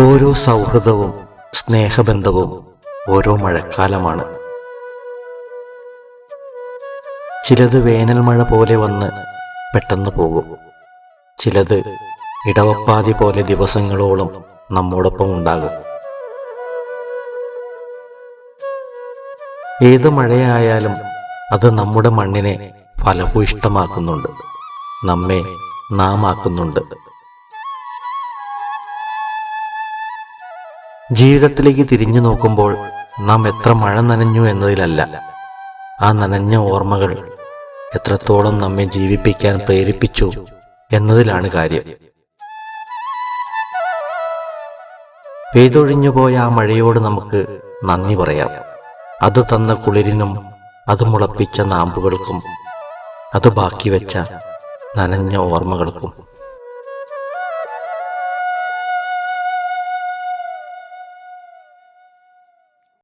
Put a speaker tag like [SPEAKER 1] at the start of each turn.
[SPEAKER 1] ഓരോ സൗഹൃദവും സ്നേഹബന്ധവും ഓരോ മഴക്കാലമാണ്. ചിലത് വേനൽ മഴ പോലെ വന്ന് പെട്ടെന്ന് പോകും. ചിലത് ഇടവപ്പാതി പോലെ ദിവസങ്ങളോളം നമ്മോടൊപ്പം ഉണ്ടാകും. ഏത് മഴയായാലും അത് നമ്മുടെ മണ്ണിനെ ഫലഭൂയിഷ്ടമാക്കുന്നുണ്ട്. നമ്മെ നാം ജീവിതത്തിലേക്ക് തിരിഞ്ഞു നോക്കുമ്പോൾ നാം എത്ര മഴ നനഞ്ഞു എന്നതിലല്ല. ആ നനഞ്ഞ ഓർമ്മകൾ എത്രത്തോളം നമ്മെ ജീവിപ്പിക്കാൻ പ്രേരിപ്പിച്ചു എന്നതിലാണ് കാര്യം. പെയ്തൊഴിഞ്ഞു പോയ ആ മഴയോട് നമുക്ക് നന്ദി പറയാം. അത് തന്ന കുളിരിനും അത് മുളപ്പിച്ച നാമ്പുകൾക്കും അത് ബാക്കി വെച്ച നനഞ്ഞ ഓർമ്മകൾക്കും.